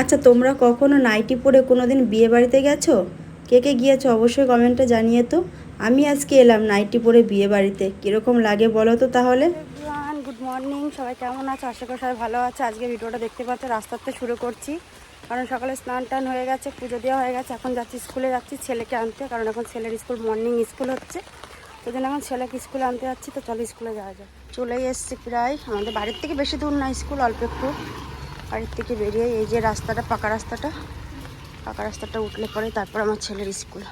আচ্ছা তোমরা কখনো নাইটি পরে কোনো দিন বিয়ে বাড়িতে গেছো? কে কে গিয়েছো অবশ্যই কমেন্টে জানিয়ে তো। আমি আজকে এলাম নাইটি পরে বিয়ে বাড়িতে। কীরকম লাগে বলো তো তাহলে? গুড মর্নিং সবাই কেমন আছো? আশা করি সবাই ভালো আছে। আজকে ভিডিওটা দেখতে পাচ্ছ রাস্তাতে শুরু করছি। কারণ সকালে স্নান টান হয়ে গেছে, পুজো দেওয়া হয়ে গেছে। এখন যাচ্ছি স্কুলে, যাচ্ছি ছেলেকে আনতে। কারণ এখন ছেলের স্কুল মর্নিং স্কুল হচ্ছে। ওই জন্য এখন ছেলেকে স্কুলে আনতে যাচ্ছি। তো চলো স্কুলে যাওয়া যায় চলেই এসছি প্রায়। আমাদের বাড়ির থেকে বেশি দূর না স্কুল, অল্প একটু। বাড়ির থেকে বেরিয়ে এই যে রাস্তাটা পাকা রাস্তাটা পাকা রাস্তাটা উঠলে পরে তারপর আমার ছেলের স্কুল।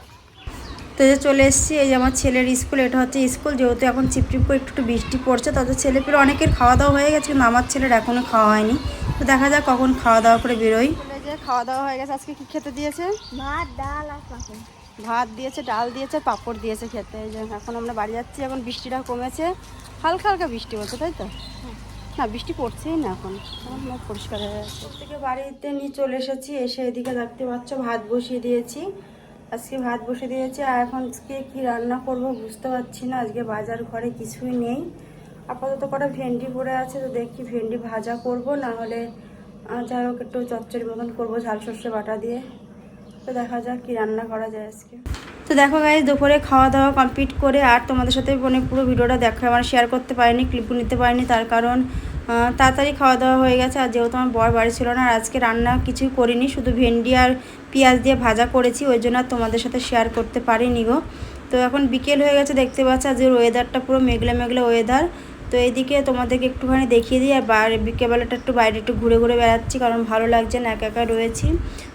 তো এই যে চলে এসেছি এই যে আমার ছেলের স্কুল এটা হচ্ছে স্কুল। যেহেতু এখন চিপচিপ করে একটু একটু বৃষ্টি পড়ছে তাদের ছেলেপেলে অনেকের খাওয়া দাওয়া হয়ে গেছে কিন্তু আমার ছেলের এখনও খাওয়া হয়নি। তো দেখা যাক কখন খাওয়া দাওয়া করে বেরোই। যে খাওয়া দাওয়া হয়ে গেছে আজকে কি খেতে দিয়েছে? ভাত ডাল আর পাপড়। ভাত দিয়েছে ডাল দিয়েছে পাঁপড় দিয়েছে খেতে। এই যে এখন আমরা বাড়ি যাচ্ছি এখন বৃষ্টিটা কমেছে। হালকা হালকা বৃষ্টি হচ্ছে তাই তো? না, বৃষ্টি পড়ছেই না এখন। পুরো পরিষ্কার হয়ে গেছে। থেকে বাড়িতে নিয়ে চলে এসেছি, এসে এদিকে দেখতে পাচ্ছ, ভাত বসিয়ে দিয়েছি। আজকে ভাত বসিয়ে দিয়েছি, আর এখন আজকে কী রান্না করব বুঝতে পারছি না। আজকে বাজার ঘরে কিছুই নেই। আপাতত কটা ভেন্ডি পড়ে আছে, তো দেখি ভেন্ডি ভাজা করব, না হলে যাই হোক একটু চচ্চড়ি মতন করব ঝাল সর্ষে বাটা দিয়ে। তো দেখা যাক কী রান্না করা যায় আজকে। তো দেখো গাইজ দুপুরে খাওয়া দাওয়া কমপ্লিট করে আর তোমাদের সাথে মানে পুরো ভিডিওটা দেখা। মানে শেয়ার করতে পারিনি ক্লিপও নিতে পারিনি, তার কারণ তাড়াতাড়ি খাওয়া দাওয়া হয়ে গেছে আর যেহেতু আমার বর বাড়ি ছিল না আর আজকে রান্না কিছুই করিনি, শুধু ভেন্ডি আর পেঁয়াজ দিয়ে ভাজা করেছি, ওই জন্য তোমাদের সাথে শেয়ার করতে পারিনি গো। তো এখন বিকেল হয়ে গেছে, দেখতে পাচ্ছ যে ওয়েদারটা পুরো মেঘলা মেঘলা ওয়েদার তো এইদিকে তোমাদেরকে একটুখানি দেখিয়ে দিই, আর বিকেলবেলাটা একটু বাইরে একটু ঘুরে ঘুরে বেড়াচ্ছি, কারণ ভালো লাগছে না, একা একা রয়েছি।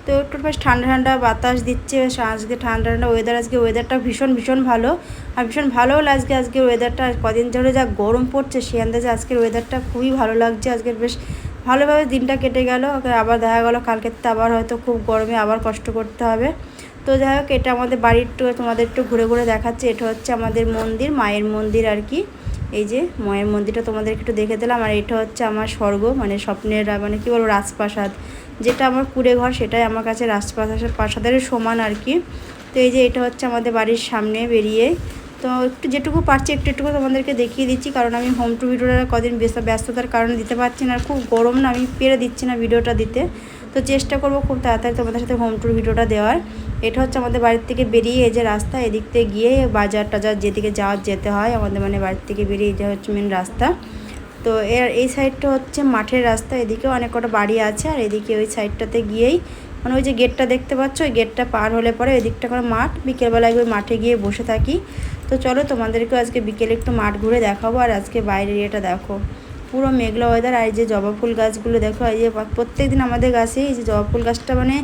তো একটু বেশ ঠান্ডা ঠান্ডা বাতাস দিচ্ছে আজকে ঠান্ডা ঠান্ডা ওয়েদার আজকে ওয়েদারটা ভীষণ ভীষণ ভালো। আর ভীষণ ভালোও লাগছে আজকে ওয়েদারটা কদিন ধরে যা গরম পড়ছে, সে আন্দাজে আজকের ওয়েদারটা খুবই ভালো লাগছে, আজকের বেশ ভালোভাবে দিনটা কেটে গেল। আবার দেখা গেলো, কালকে তো আবার হয়তো খুব গরমে আবার কষ্ট করতে হবে। তো যাই হোক, এটা আমাদের বাড়ির একটু তোমাদের একটু ঘুরে ঘুরে দেখাচ্ছে, এটা হচ্ছে আমাদের মন্দির, মায়ের মন্দির আর কি। এই যে মায়ের মন্দিরটা তোমাদেরকে একটু দেখে দিলাম, আর এটা হচ্ছে আমার স্বর্গ মানে স্বপ্নের মানে কি বলব, রাজপ্রাসাদ। যেটা আমার কুড়ে ঘর সেটাই আমার কাছে রাজপ্রাসাদ প্রাসাদের সমান আর কি। তো এই যে এটা হচ্ছে আমাদের বাড়ির সামনে বেরিয়ে। তো একটু যেটুকু পারছি, একটু একটু তোমাদেরকে দেখিয়ে দিচ্ছি, কারণ আমি হোম টু ভিডিওটা কদিন ব্যস্ত- ব্যস্ততার কারণে দিতে পারছি না, আর খুব গরম না, আমি পেরে দিচ্ছি না ভিডিওটা দিতে। তো চেষ্টা করব খুব তাড়াতাড়ি তোমাদের সাথে হোম টুর ভিডিওটা দেওয়ার। এটা হচ্ছে আমাদের বাড়ির থেকে বেরিয়ে এই যে রাস্তা, এদিক থেকে গিয়ে বাজার টাজার যেদিকে যাওয়ার যেতে হয়, আমাদের মানে বাড়ির থেকে বেরিয়ে এটা হচ্ছে মেন রাস্তা। তো এর, এই সাইডটা হচ্ছে মাঠের রাস্তা, এদিকেও অনেক কটা বাড়ি আছে আর এদিকে ওই সাইডটাতে গিয়েই মানে ওই যে গেটটা দেখতে পাচ্ছ, ওই গেটটা পার হলে পরে এদিকটা করে মাঠ, বিকেলবেলায় ওই মাঠে গিয়ে বসে থাকি। তো চলো তোমাদেরকেও আজকে বিকেলে একটু মাঠ ঘুরে দেখাবো আর আজকে বাইরের ইয়েটা দেখো। পুরো মেঘলা ওয়েদার আর যে জবা ফুল গাছগুলো দেখো, এই যে প্রত্যেক দিন আমাদের গাছে এই যে জবা ফুল গাছটা মানে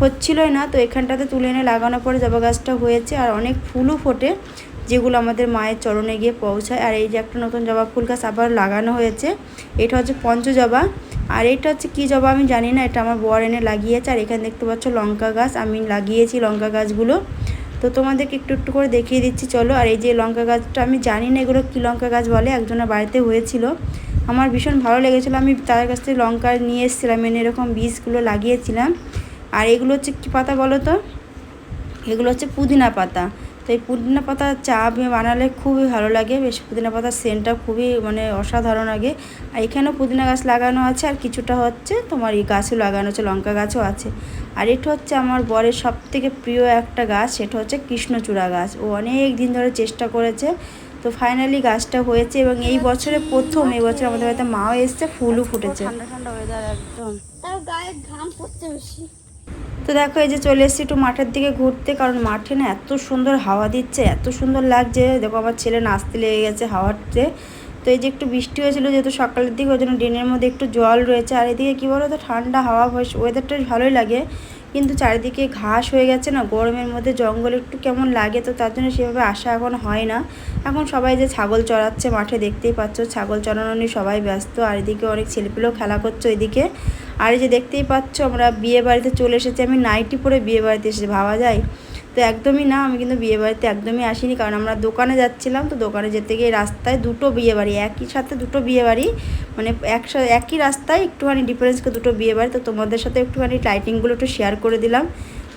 হচ্ছিলই না, তো এখানটাতে তুলে এনে লাগানোর পরে জবা গাছটা হয়েছে, আর অনেক ফুলও ফোটে, যেগুলো আমাদের মায়ের চরণে গিয়ে পৌঁছায়, আর এই যে একটা নতুন জবা ফুল গাছ আবার লাগানো হয়েছে, এটা হচ্ছে পঞ্চ জবা আর এটা হচ্ছে কী জবা আমি জানি না, এটা আমার বর এনে লাগিয়েছে, আর এখানে দেখতে পাচ্ছ লঙ্কা গাছ, আমি লাগিয়েছি লঙ্কা গাছগুলো, তো তোমাদেরকে একটু একটু করে দেখিয়ে দিচ্ছি, চলো, আর এই যে লঙ্কা গাছটা আমি জানি না এগুলো কী লঙ্কা গাছ বলে, একজনের বাড়িতে হয়েছিল আমার ভীষণ ভালো লেগেছিলো। আমি তাদের কাছ থেকে লঙ্কা নিয়ে এসেছিলাম, এনে এরকম বীজগুলো লাগিয়েছিলাম। আর এগুলো হচ্ছে কী পাতা বলো তো? এগুলো হচ্ছে পুদিনা পাতা। তো এই পুদিনা পাতা চা বানালে খুবই ভালো লাগে। বেশ পুদিনা পাতার সেন্টটা খুবই মানে অসাধারণ লাগে। আর এখানেও পুদিনা গাছ লাগানো আছে, আর কিছুটা হচ্ছে তোমার এই গাছও লাগানো আছে, লঙ্কা গাছও আছে। আর এটা হচ্ছে আমার বরের সব থেকে প্রিয় একটা গাছ, সেটা হচ্ছে কৃষ্ণচূড়া গাছ। ও অনেক দিন ধরে চেষ্টা করেছে তো ফাইনালি গাছটা হয়েছে এবং এই বছরে প্রথম এই বছর আমাদের বাড়িতে মাও এসছে ফুলও ফুটেছে। ঠান্ডা ঠান্ডা ওয়েদার একদম। গায়ে ঘাম পড়তে বেশি। তো দেখো এই যে চলে এসেছি একটু মাঠের দিকে ঘুরতে কারণ মাঠে না এত সুন্দর হাওয়া দিচ্ছে এত সুন্দর লাগছে। দেখো আমার ছেলে নাচতে লেগে গেছে হাওয়াতে। তো এই যে একটু বৃষ্টি হয়েছিল যেহেতু সকালের দিকে ওই জন্য ড্রেনের মধ্যে একটু জল রয়েছে। আর এদিকে কী বলো তো ঠান্ডা হাওয়া ওয়েদারটা ভালোই লাগে। কিন্তু চারিদিকে ঘাস হয়ে গেছে না, গরমের মধ্যে জঙ্গল একটু কেমন লাগে তো তার জন্য সেভাবে আসা এখন হয় না। এখন সবাই যে ছাগল চড়াচ্ছে মাঠে দেখতেই পাচ্ছ, ছাগল চড়ানো নিয়ে সবাই ব্যস্ত, আর এদিকে অনেক ছেলেপেলেও খেলা করছে ওইদিকে। আর এই যে দেখতেই পাচ্ছ আমরা বিয়ে বাড়িতে চলে এসেছি, আমি নাইটি পরে বিয়ে বাড়িতে এসেছি, ভাবা যায়? তো একদমই না, আমি কিন্তু বিয়ে বাড়িতে একদমই আসিনি। কারণ আমরা দোকানে যাচ্ছিলাম, তো দোকানে যেতে গিয়ে রাস্তায় দুটো বিয়ে বাড়ি, একই সাথে দুটো বিয়ে বাড়ি মানে একসাথে একই রাস্তায় একটুখানি ডিফারেন্স করে দুটো বিয়ে বাড়ি। তো তোমাদের সাথে একটুখানি লাইটিংগুলো একটু শেয়ার করে দিলাম।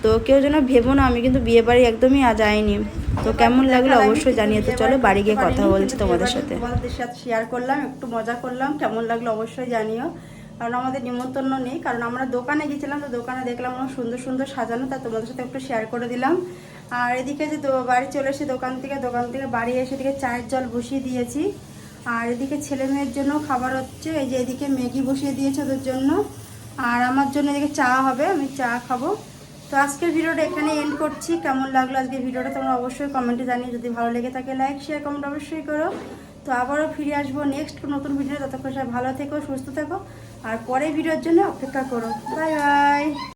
তো কেউ যেন ভেবো না, আমি কিন্তু বিয়ে বাড়ি একদমই যাইনি তো কেমন লাগল অবশ্যই জানিয়ে তো চলো, বাড়ি গিয়ে কথা বলছি তোমাদের সাথে। তোমাদের সাথে শেয়ার করলাম, একটু মজা করলাম, কেমন লাগল অবশ্যই জানিও। কারণ আমাদের নিমন্ত্রণ নেই, কারণ আমরা দোকানে গেছিলাম, তো দোকানে দেখলাম অনেক সুন্দর সুন্দর সাজানো, তা তোমাদের সাথে একটু শেয়ার করে দিলাম। আর এদিকে যে বাড়ি চলে এসে দোকান থেকে দোকান থেকে বাড়ি এসে এদিকে চায়ের জল বসিয়ে দিয়েছি। আর এদিকে ছেলে মেয়ের জন্য খাবার হচ্ছে, এই যে এদিকে ম্যাগি বসিয়ে দিয়েছে ওদের জন্য। আর আমার জন্য এদিকে চা হবে, আমি চা খাব। তো আজকের ভিডিওটা এখানে এন্ড করছি। কেমন লাগল আজকের ভিডিওটা তোমরা অবশ্যই কমেন্টে জানিয়ে, যদি ভালো লেগে থাকে লাইক শেয়ার কমেন্ট অবশ্যই করো। তো আবারও ফিরে আসব নেক্সট নতুন ভিডিও ততক্ষণ সবাই ভালো থেকো, সুস্থ থেকো। আর পরের ভিডিওর জন্য অপেক্ষা করো। Bye bye